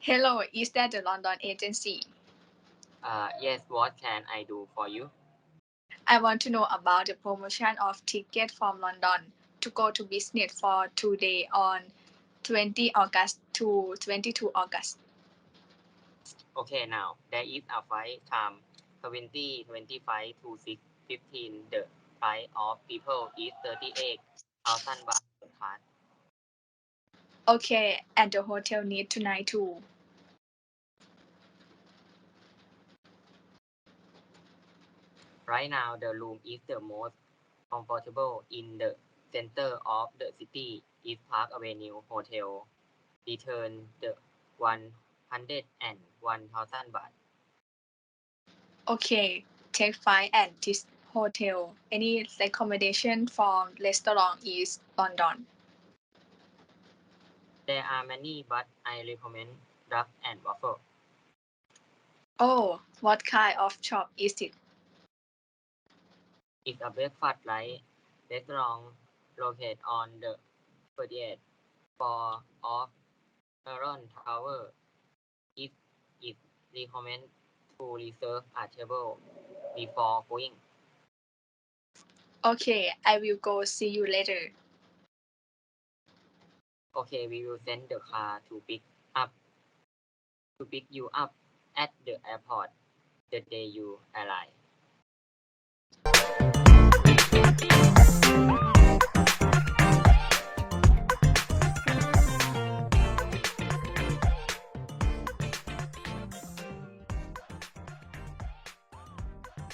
Hello, is that the London agency? Uh, yes, what can I do for you? I want to know about the promotion of ticket from London to go to business for two days on 20 August to 22 August. Okay, now there is a flight time 20 25 to 6 15. The price of people is 38,000 baht per card. Okay, and the hotel need tonight too. Right now, the room is the most comfortable in the center of the city. Is Park Avenue Hotel. Return the 100 and 1,000 baht. Okay, take flight at this hotel. Any recommendation from restaurant is London. There are many, but I recommend duck and waffle. Oh, what kind of shop is it? It's a breakfast like restaurant located on the 38th floor of Heron Tower. It is recommended to reserve a table before going. Okay, I will go see you later. Okay, we will send the car to pick up to pick you up at the airport the day you arrive.